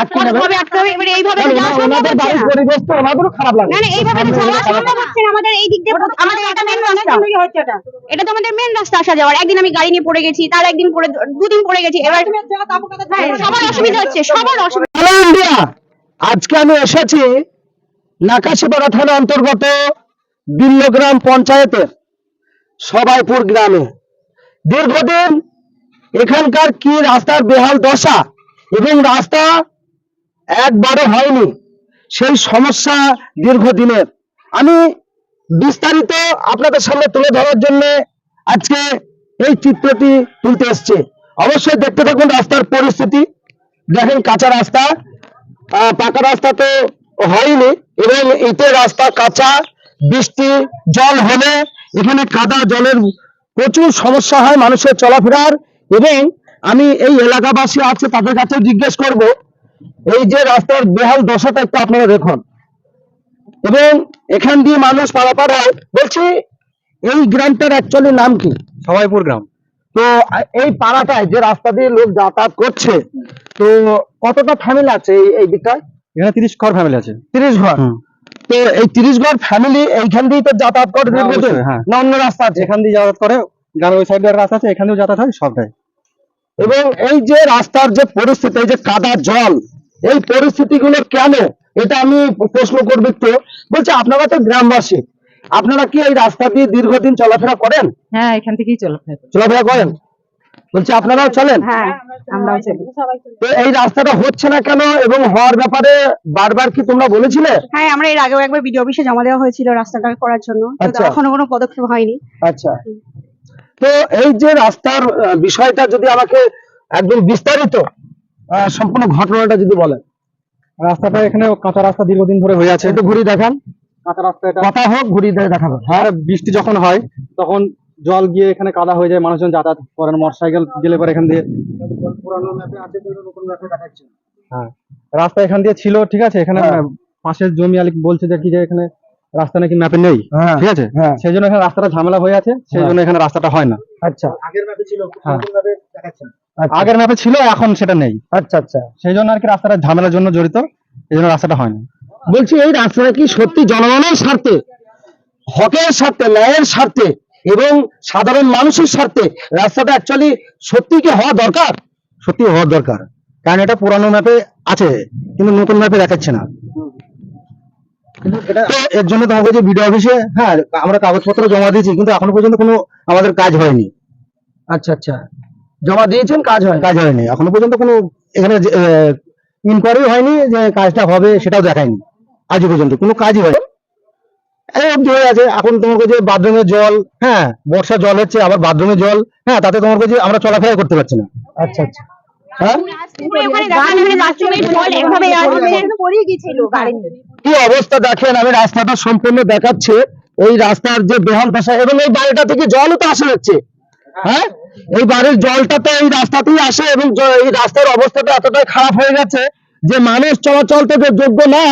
আটকে যাবে কতভাবে আটকে হবে এবারে এইভাবে যাওয়া সম্ভব হচ্ছে না। পরিবেশ তো ওনাদেরও খারাপ লাগে। না না এইভাবে তো যাওয়া সম্ভব হচ্ছে না আমাদের এই দিক দিয়ে আমাদের এটা মেন রাস্তা। এটা তো আমাদের মেন রাস্তা আসা যাওয়ার। একদিন আমি গাড়ি নিয়ে পড়ে গেছি তার একদিন পরে দুদিন পড়ে গেছি এবার হ্যাঁ, সবার অসুবিধা হচ্ছে সবার অসুবিধা। আজকে আমি এসেছি নাকাশিপাড়া থানা অন্তর্গত বিল্লগ্রাম পঞ্চায়েতের সবাইপুর গ্রামে। দীর্ঘদিন এখানকার কি রাস্তার বেহাল দশা এবং রাস্তা একবারও হয়নি। সেই সমস্যা দীর্ঘদিনের। আমি বিস্তারিত আপনাদের সামনে তুলে ধরার জন্য আজকে এই চিত্রটি তুলতে এসছে। অবশ্যই দেখতে থাকুন রাস্তার পরিস্থিতি। দেখেন কাঁচা রাস্তা। পাকা রাস্তা তো হয়নি এবং ইটের রাস্তা কাঁচা। বৃষ্টি, জল হলে এখানে কাদা, জলের প্রচুর সমস্যা হয় মানুষের চলাফেরার এবং আমি এই এলাকাবাসী আছে তাদের কাছে জিজ্ঞেস করব এই যে রাস্তার বেহাল দশাটা একটু আপনারা দেখুন। এবং এখান দিয়ে মানুষ পারাপার হয়। বলছি এই গ্রামটার অ্যাকচুয়ালি নাম কি? সবাইপুর গ্রাম। তো এই পাড়াটায় যে রাস্তা দিয়ে লোক যাতায়াত করছে তো কতটা ফ্যামিলি আছে এই দিকটায়? এখানে তিরিশ ঘর ফ্যামিলি আছে। তিরিশ ঘর? তো এই তিরিশ ঘর ফ্যামিলি এইখান দিয়েই তো যাতায়াত করে হ্যাঁ, হ্যাঁ। না অন্য রাস্তা আছে? এখান দিয়ে যাতায়াত করে গ্রামের ওই সাইডে রাস্তা আছে এখানেও যাতায়াত হয় সবটাই এবং এই যে রাস্তার যে পরিস্থিতি এই যে কাদা জল এই পরিস্থিতিগুলো কেন? এটা আমি প্রশ্ন করব একটু। বলছি আপনারা তো গ্রামবাসী আপনারা কি এই রাস্তা দিয়ে দীর্ঘদিন চলাফেরা করেন? হ্যাঁ এখান থেকেই চলে চলাফেরা করেন? বলছি আপনারাও চলেন? হ্যাঁ তো এই রাস্তাটা হচ্ছে না কেন? এবং হওয়ার ব্যাপারে বারবার কি তোমরা বলেছিলে? হ্যাঁ আমরা এর আগেও একবার বিডিও অফিসে জমা দেওয়া হয়েছিল রাস্তাটা করার জন্য। আচ্ছা। এখনও কোনো পদক্ষেপ হয়নি। আচ্ছা। তো এই যে রাস্তার বিষয়টা যদি আমাকে একদম বিস্তারিত সম্পূর্ণ ঘটনাটা যদি বলেন। রাস্তাটা এখানে কাঁচা রাস্তা দীর্ঘদিন ধরে হয়ে আছে। একটু ঘুরিয়ে দেখান। কাঁচা রাস্তা এটা কথা হোক দিয়ে দেখাবো হ্যাঁ বৃষ্টি যখন হয় তখন জল গিয়ে এখানে কাদা হয়ে যায় মানুষজন যাতায়াত করেন মোটর সাইকেল গেলে পরে এখান দিয়ে পুরানো ম্যাপে আছে হ্যাঁ রাস্তা এখান দিয়ে ছিল ঠিক আছে? এখানে হ্যাঁ। পাশের জমি আলিক বলছে যে কি যে এখানে রাস্তা নাকি ম্যাপে নেই? হ্যাঁ ঠিক আছে? হ্যাঁ। সেই জন্য এখানে রাস্তাটা ঝামেলা হয়ে আছে সেই হ্যাঁ। জন্য এখানে রাস্তাটা হয় না। আচ্ছা। হ্যাঁ। আচ্ছা। আগের ম্যাপে ছিল এখন সেটা নেই। আচ্ছা আচ্ছা। সেই জন্য আর কি রাস্তাটা ঝামেলার জন্য জড়িত এই জন্য রাস্তাটা হয় না। বলছি এই রাস্তাটা কি সত্যি জনগণের স্বার্থে? হকের স্বার্থে ন্যায়ের স্বার্থে এবং সাধারণ মানুষের স্বার্থে রাস্তাটা অ্যাকচুয়ালি সত্যি কি হওয়া দরকার? সত্যি হওয়ার দরকার। কারণ এটা পুরানো ম্যাপে আছে কিন্তু নতুন ম্যাপে দেখাচ্ছে না। এর জন্য তোমাকে যে বিডিও অফিসে হ্যাঁ আমরা কাগজপত্র জমা দিয়েছি কিন্তু এখনও পর্যন্ত কোনো আমাদের কাজ হয়নি। আচ্ছা আচ্ছা। জমা দিয়েছেন কাজ হয় কাজ হয়নি। এখনও পর্যন্ত কোনো এখানে ইনকোয়ারি হয়নি যে কাজটা হবে সেটাও দেখায়নি। আজ পর্যন্ত কোনো কাজই হয়নি। অবধি হয়ে আছে এখন তোমাকে যে বাথরুমের জল হ্যাঁ বর্ষা জল হচ্ছে আবার বাথরুমের জল হ্যাঁ তাতে তোমাকে যে আমরা চলাফেরা করতে পারছি না। আচ্ছা আচ্ছা। হ্যাঁ? কি অবস্থা দেখেন আমি রাস্তাটা সম্পূর্ণ দেখাচ্ছে। এই রাস্তার যে বেহাল দশা এবং এই বাড়িটা থেকে জলও তো আসা যাচ্ছে। হ্যাঁ? এই বাড়ির জলটা তো এই রাস্তাতেই আসে এবং এই রাস্তার অবস্থাটা এতটাই খারাপ হয়ে গেছে যে মানুষ চলাচল থেকে যোগ্য না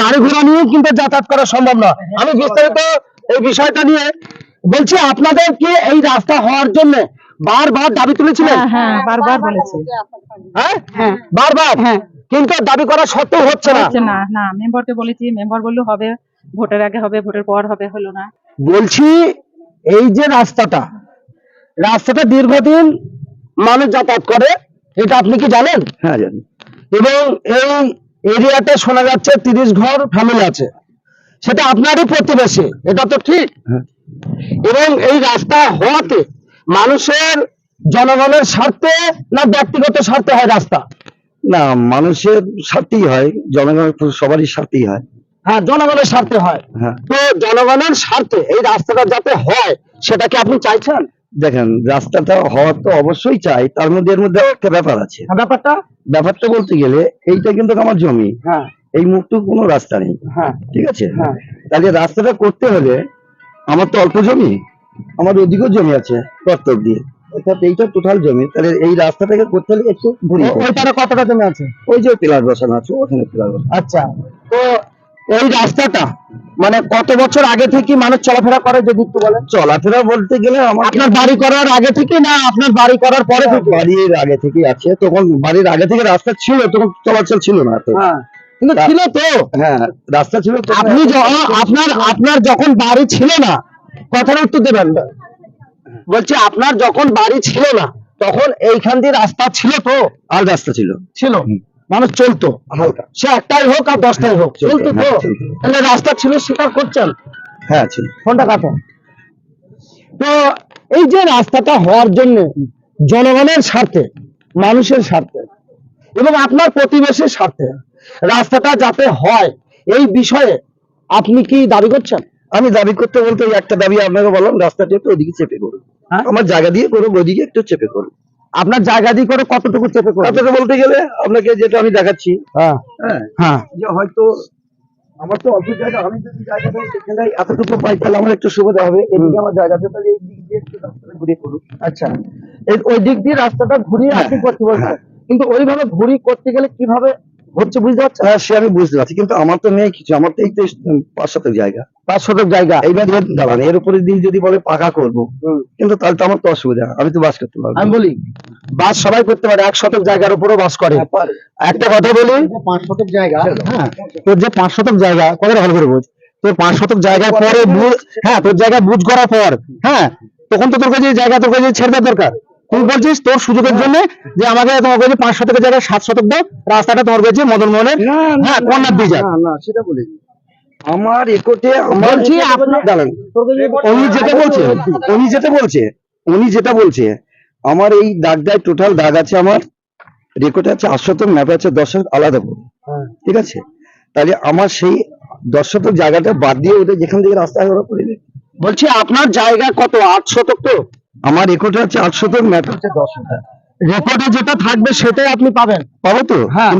গাড়ি ঘোড়া নিয়েও কিন্তু যাতায়াত করা সম্ভব না। আমি বিস্তারিত এই বিষয়টা নিয়ে বলছি আপনাদের কি এই রাস্তা হওয়ার জন্য। বারবার দাবি তুলেছিলেন? হ্যাঁ বারবার বলেছে। হ্যাঁ? হ্যাঁ। বারবার? হ্যাঁ। কিন্তু দাবি করা সত্ত্বেও হচ্ছে না। হচ্ছে না না মেম্বারকে বলেছি মেম্বার বলল হবে ভোটের আগে হবে ভোটের পর হবে হলো না। বলছি এই যে রাস্তাটা রাস্তাটা দীর্ঘদিন মানুষ যাতায়াত করে এটা আপনি কি জানেন? হ্যাঁ জানি। এবং এই এরিয়াতে শোনা যাচ্ছে তিরিশ ঘর ফ্যামিলি আছে। সেটা আপনারই প্রতিবেশী এটা তো ঠিক। হ্যাঁ। এবং এই রাস্তা হওয়াতে মানুষের জনগণের স্বার্থে না ব্যক্তিগত স্বার্থে হয় রাস্তা? না মানুষের স্বার্থেই হয় জনগণের সবারই স্বার্থেই হয়। হ্যাঁ জনগণের স্বার্থে হয়। হ্যাঁ। তো জনগণের স্বার্থে এই রাস্তাটা যাতে হয় সেটা কি আপনি চাইছেন? দেখেন রাস্তাটা হওয়ার তো অবশ্যই চাই তার মধ্যে এর মধ্যে একটা ব্যাপার আছে। হ্যাঁ, ব্যাপারটা? ব্যাপারটা বলতে গেলে এইটা কিন্তু আমার জমি। হ্যাঁ। এই মুখটুক কোনো রাস্তা নেই। হ্যাঁ। ঠিক আছে? হ্যাঁ। তাহলে রাস্তাটা করতে হলে আমার তো অল্প জমি। আমার ওদিকেও জমি আছে প্রত্যেক দিয়ে। অর্থাৎ এইটা টোটাল জমি তাহলে এই রাস্তাটাকে করতে হলে একটু কতটা জমি আছে? ওই যে পিলার বসানো আছে ওখানে পিলার আচ্ছা তো এই রাস্তাটা মানে কত বছর আগে থেকে মানুষ চলাফেরা করে যদি একটু বলেন? চলাফেরা বলতে গেলে আমার আপনার বাড়ি করার আগে থেকে না আপনার বাড়ি করার পরে বাড়ির আগে থেকে আছে তখন বাড়ির আগে থেকে রাস্তা ছিল তখন চলাচল ছিল না তো হ্যাঁ কিন্তু ছিল তো। হ্যাঁ রাস্তা ছিল আপনি যখন আপনার আপনার যখন বাড়ি ছিল না কথার উত্তর দেবেন। বলছি আপনার যখন বাড়ি ছিল না তখন এইখান দিয়ে রাস্তা ছিল তো? আর রাস্তা ছিল। ছিল? মানুষ চলতো। হালকা সে একটাই হোক আর দশটাই হোক। চলতো, চলতো তো? হ্যাঁ, তাহলে রাস্তা ছিল স্বীকার করছেন? হ্যাঁ ছিল। ফোনটা কাটো। তো এই যে রাস্তাটা হওয়ার জন্য জনগণের স্বার্থে মানুষের স্বার্থে এবং আপনার প্রতিবেশীর স্বার্থে রাস্তাটা যাতে হয় এই বিষয়ে আপনি কি দাবি করছেন? আমি দাবি করতে বলতে একটা দাবি আপনাকে বললাম রাস্তাটি একটু ওদিকে চেপে করুন। হ্যাঁ? আমার জায়গা দিয়ে করুক ওদিকে একটু চেপে করুন আপনার জায়গা দিয়ে করে কতটুকু চেপে করবেন? তাতে বলতে গেলে আপনাকে যেটা আমি দেখাচ্ছি। হ্যাঁ। হ্যাঁ। হ্যাঁ। যে হয়তো আমার তো অল্প জায়গা আমি যদি জায়গাটা সেখানে এতটুকু পাই তাহলে আমার একটু সুবিধা হবে। এদিকে আমার জায়গা আছে তাহলে এই দিক দিয়ে একটু রাস্তাটা ঘুরে করুন আচ্ছা। এই ওই দিক দিয়ে রাস্তাটা ঘুরিয়ে হ্যাঁ, আপনি করতে বলছেন। হ্যাঁ। কিন্তু ওইভাবে ঘুরি করতে গেলে কীভাবে হচ্ছে বুঝতে পারছেন? হ্যাঁ সে আমি বুঝতে পারছি কিন্তু আমার তো নেই কিছু আমার তো এই তো পাঁচ শতক জায়গা। পাঁচ শতক জায়গা এইবার দাঁড়ান এর উপরে দিন যদি বলে পাকা করব কিন্তু তাহলে তো আমার তো অসুবিধা আমি তো বাস করতে পারব আমি বলি বাস সবাই করতে পারে এক শতক জায়গার উপরও বাস করে। একটা কথা বলি পাঁচ শতক জায়গা হ্যাঁ তোর যে পাঁচ শতক জায়গা ভালো করে বোঝ? তোর পাঁচ শতক জায়গা পরে হ্যাঁ তোর জায়গা বুঝ করার পর হ্যাঁ তখন তো তোর কাছে জায়গা তোর কাছে ছেড়ে দেওয়া দরকার। তুই বলছিস তোর সুযোগের জন্য যে আমাকে তোমার কাছে পাঁচ শতকের জায়গায় সাত শতক দাও রাস্তাটা তোমার কাছে মদন মোহনের হ্যাঁ কর্নার দিয়ে না না সেটা বলিনি। আমার একটে আমার বলছি আপনার দাঁড়ান। উনি যেটা বলছে উনি যেটা বলছে উনি যেটা বলছে আমার এই দাগটায় টোটাল দাগ আছে আমার রেকর্ডে আছে আট শতক ম্যাপে আছে দশ শতক আলাদা করে। ঠিক আছে? তাহলে আমার সেই দশ শতক জায়গাটা বাদ দিয়ে ওটা যেখান থেকে রাস্তা ওরা করে দেবে বলছি আপনার জায়গা কত? আট শতক তো? আমার রেকর্ডে আছে আট শতক ম্যাপে হচ্ছে দশ শতক রেকর্ডে যেটা থাকবে সেটাই আপনি পাবেন। পাবো তো? হ্যাঁ।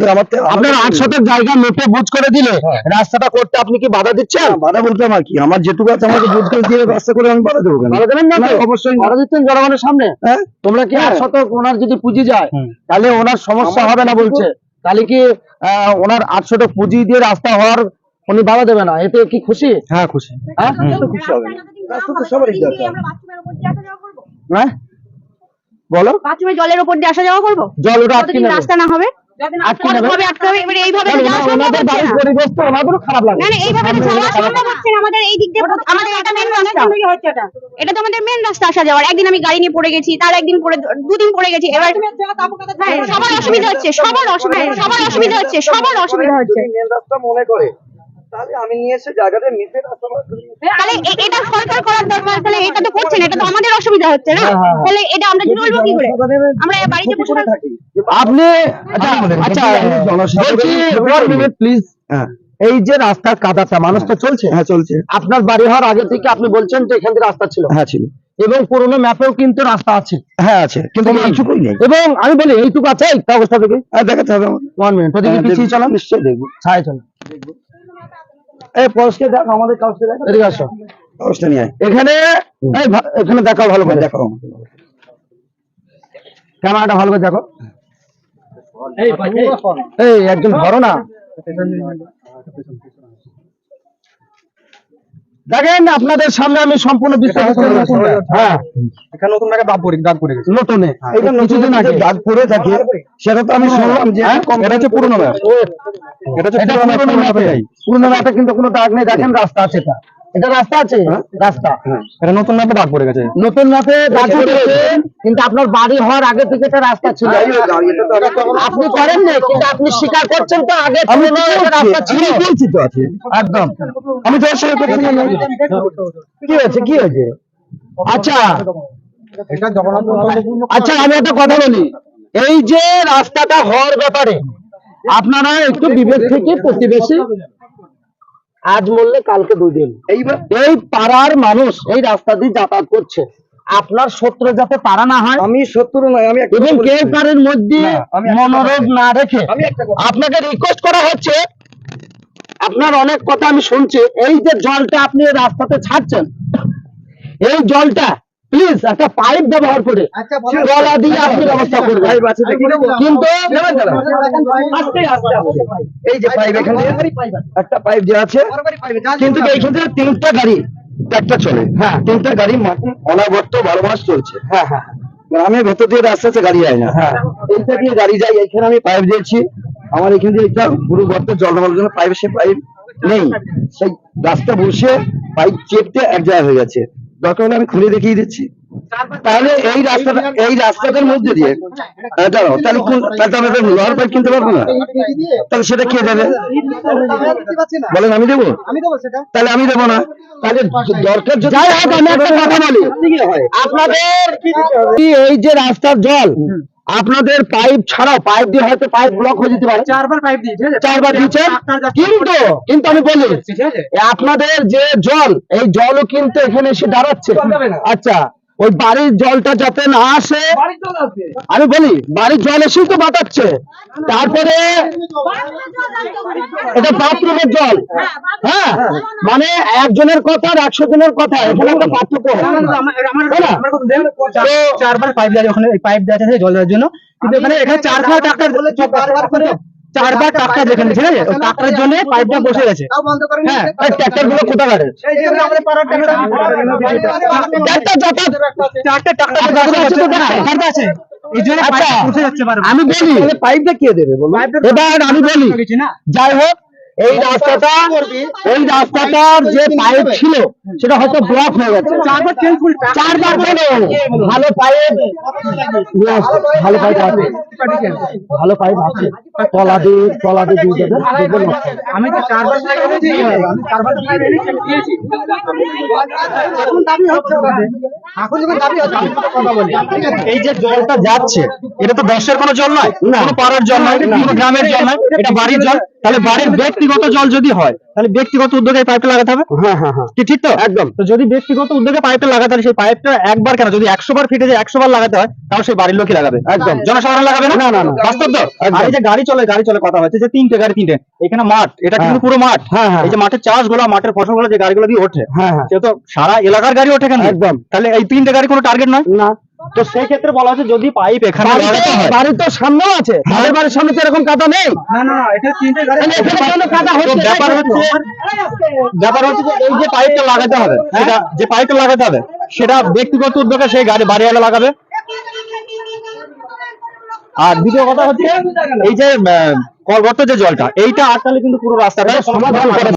আপনার আট শতক জায়গা মেপে বুঝ করে দিলে হ্যাঁ। রাস্তাটা করতে আপনি কি বাধা দিচ্ছেন? বাধা বলতে আমার কি? আমার যেটুকু আছে আমাকে বুঝ করে দিয়ে রাস্তা করে আমি বাধা দেবো কেন? বাধা দেবেন না অবশ্যই। বাধা দিচ্ছেন জনগণের সামনে? হ্যাঁ। তোমরা কি হ্যাঁ। আট শতক ওনার যদি পুঁজি যায় তাহলে ওনার সমস্যা হবে না বলছে? তাহলে কি আহ, ওনার আট শতক পুঁজি দিয়ে রাস্তা হওয়ার উনি বাধা দেবে না? এতে কি খুশি? হ্যাঁ খুশি। হ্যাঁ? খুশি হবে। রাস্তা তো সবারই দরকার। হ্যাঁ? বলো। বাথরুমে জলের উপর দিয়ে আসা যাওয়া করব? জল ওটা আটকে রাস্তা না হবে এটা মেন রাস্তা। এটা তো আমাদের মেন রাস্তা আসা যাওয়ার। একদিন আমি গাড়ি নিয়ে পড়ে গেছি তার একদিন পরে দুদিন পড়ে গেছি। এবার হ্যাঁ, সবার অসুবিধা হচ্ছে সবার অসুবিধা সবার অসুবিধা হচ্ছে সবার অসুবিধা হচ্ছে। মেন রাস্তা মনে করে তাহলে আমি নিয়ে এসে জায়গাটা মিশে রাস্তা বার করে দিই। তাহলে এটা সরকার করার দরকার তাহলে এটা তো করছেন এটা তো আমাদের অসুবিধা হচ্ছে না? হ্যাঁ, হ্যাঁ, হ্যাঁ। তাহলে এটা আমরা চলবো কি করে? আমরা বাড়িতে বসে থাকি। আপনি আচ্ছা আচ্ছা বলছি one minute, please। হ্যাঁ। এই যে রাস্তার কাদাটা মানুষ তো চলছে। হ্যাঁ চলছে। আপনার বাড়ি হওয়ার আগে থেকে আপনি বলছেন যে এখান থেকে রাস্তা ছিল। হ্যাঁ ছিল। এবং পুরোনো ম্যাপেও কিন্তু রাস্তা আছে। হ্যাঁ আছে। কিন্তু আমার নেই। এবং আমি বলি এইটুকু আছে এই কাগজটা থেকে? আর দেখাতে হবে আমার ওয়ান মিনিট ওদিকে হ্যাঁ, পিছিয়ে দেখব। নিশ্চয়ই দেখব। ছায় চলান এই পরশকে দেখ আমাদের কাউকে দেখ। এদিকে আসো। পরশটা নিয়ে এখানে এখানে দেখাও ভালো করে। দেখো কেন ক্যামেরাটা ভালো করে দেখো। এই একজন ধরো না। দেখেন আপনাদের সামনে আমি সম্পূর্ণ বিস্তারিত হ্যাঁ। এখানে নতুন টাকা দাগ পড়ে দাগ পড়ে গেছে। নতুনে। এটা নতুন কিছুদিন আগে দাগ পড়ে থাকে। সেটা তো আমি শুনলাম যে হ্যাঁ? এটা হচ্ছে পুরনো ম্যাপ। এটা হচ্ছে পুরনো ম্যাপ। ম্যাপে ম্যাপে কিন্তু কোনো দাগ নেই। দেখেন রাস্তা আছে এটা। এটা রাস্তা আছে। রাস্তা। এটা নতুন ম্যাপে দাগ পড়ে গেছে। নতুন ম্যাপে দাগ পড়েছে কিন্তু আপনার বাড়ি হওয়ার আগে থেকে এটা রাস্তা ছিল। আপনি করেন না কিন্তু আপনি স্বীকার করছেন তো আগে আমি রাস্তা ছিল। বলছি তো আছে একদম। আমি কি হয়েছে কি হয়েছে? আচ্ছা। আচ্ছা আমি একটা কথা বলি। এই যে রাস্তাটা হওয়ার ব্যাপারে আপনারা একটু বিবেক থেকে প্রতিবেশী আজ মরলে কালকে দুই দিন এই পাড়ার মানুষ এই রাস্তা দিয়ে যাতায়াত করছে। আপনার শত্রু যাতে পারা না হয় আমি শত্রু নয় আমি এবং কেউ। কারের মধ্যে মনোরোগ না রেখে। আপনাকে রিকোয়েস্ট করা হচ্ছে আপনার অনেক কথা আমি শুনছি। এই যে জলটা আপনি রাস্তাতে ছাড়ছেন এই জলটা প্লিজ একটা পাইপ ব্যবহার করে গলা দিয়ে আপনি ব্যবস্থা করবেন। কিন্তু আস্তে আস্তে আস্তে। এই যে পাইপ এখানে একটা পাইপ যে আছে কিন্তু এইখান থেকে তিনটা গাড়ি ট্রাক্টর চলে। হ্যাঁ। তিনটা গাড়ি অনাবর্ত বারো মাস চলছে। হ্যাঁ হ্যাঁ গ্রামের ভেতর দিয়ে রাস্তা আছে গাড়ি যায় না। হ্যাঁ। এইটা দিয়ে গাড়ি যায় এখানে আমি পাইপ দিয়েছি। আমার এখান দিয়ে একটা পুরো গর্তে জল নামার জন্য পাইপ সে পাইপ নেই। সেই রাস্তা বসে পাইপ চেপতে এক জায়গায় হয়ে গেছে। দরকার হলে আমি খুলে দেখিয়ে দিচ্ছি। তাহলে এই রাস্তাটা এই রাস্তাটার মধ্যে দিয়ে দাঁড়াও, তাহলে কোন- তাহলে তো আমরা লোহার পাইপ কিনতে পারব না। তাহলে সেটা কে দেবে? বলেন, আমি দেবো? তাহলে আমি দেবো না। তাহলে দরকার যাই হোক, আমি একটা কথা বলি। আপনাদের এই যে রাস্তার জল আপনাদের পাইপ ছাড়াও পাইপ দিয়ে হয়তো পাইপ ব্লক হয়ে যেতে পারে। চারবার পাইপ দিয়েছে চারবার দিয়েছে কিন্তু কিন্তু আমি বলি আপনাদের যে জল এই জলও কিন্তু এখানে এসে দাঁড়াচ্ছে। আচ্ছা ওই বাড়ির জলটা যাতে না আসে। আমি বলি বাড়ির জল এসেই তো বাতাচ্ছে। তারপরে এটা বাথরুমের জল। হ্যাঁ মানে একজনের কথা আর একশো জনের কথা এখানে একটা পার্থক্য। চারবার পাইপ দেওয়া ওখানে পাইপ দেওয়া আছে জল দেওয়ার জন্য। কিন্তু এখানে এখানে চারবার টাকার চারবার টাকা যেখানে ঠিক আছে? টাকার জন্য পাইপটা বসে গেছে। হ্যাঁ এই ট্র্যাক্টরগুলো আমি বলি পাইপটা কে দেবে এবার আমি বলি যাই হোক এই রাস্তাটা এই রাস্তাটার যে পাইপ ছিল সেটা হয়তো ব্লক হয়ে গেছে। চারবার কেন? ভালো পাইপ। ভালো পাইপ আছে। ভালো পাইপ। আছে দিয়ে দিয়ে দিয়ে। আমি তো চারবার আমি চারবার পাইপ এনেছি দিয়েছি। এখন দাবি হচ্ছে এখন যখন দাবি হচ্ছে কথা বলি। এই যে জলটা যাচ্ছে এটা তো দশের কোনো জল নয় কোনো পাড়ার জল নয় কোনো গ্রামের জল নয় এটা বাড়ির জল। তাহলে বাড়ির ব্যক্তিগত জল যদি হয় তাহলে ব্যক্তিগত উদ্যোগে পাইপটা লাগাতে হবে? হ্যাঁ হ্যাঁ হ্যাঁ। কি ঠিক তো? একদম। তো যদি ব্যক্তিগত উদ্যোগে পাইপটা লাগাতে হয় সেই পাইপটা একবার কেন? যদি একশো বার ফিটে যায় একশো বার লাগাতে হয় তাহলে সেই বাড়ির লোকই লাগাবে। একদম। জনসাধারণ লাগাবে না? না, না। বাস্তব তো? আর এই যে গাড়ি চলে গাড়ি চলে কথা হচ্ছে যে তিনটে গাড়ি তিনটে। এখানে মাঠ এটা কিন্তু হ্যাঁ। পুরো মাঠ। হ্যাঁ, হ্যাঁ। এই যে মাঠের চাষগুলো মাঠের ফসলগুলো যে গাড়িগুলো দিয়ে ওঠে হ্যাঁ হ্যাঁ। সে তো সারা এলাকার গাড়ি ওঠে কেন? একদম। তাহলে এই তিনটে গাড়ি কোনো টার্গেট নয়? না। তো সেই ক্ষেত্রে বলা হচ্ছে যদি পাইপ এখানে বাড়ি লাগাতে তো- হয় বাড়ি সামনেও আছে। তাদের বাড়ির সামনে তো এরকম কাদা নেই। না না এটা তিনটে কাদা হচ্ছে? ব্যাপার হচ্ছে ব্যাপার হচ্ছে যে এই যে পাইপটা লাগাতে হবে সেটা যে পাইপটা লাগাতে হবে সেটা ব্যক্তিগত উদ্যোগে সেই গাড়ি বাড়িওয়ালা লাগাবে। আর দ্বিতীয় কথা হচ্ছে এই যে আহ, কলগর্ত যে জলটা এইটা আটকালে কিন্তু পুরো রাস্তাটা সমাধান করে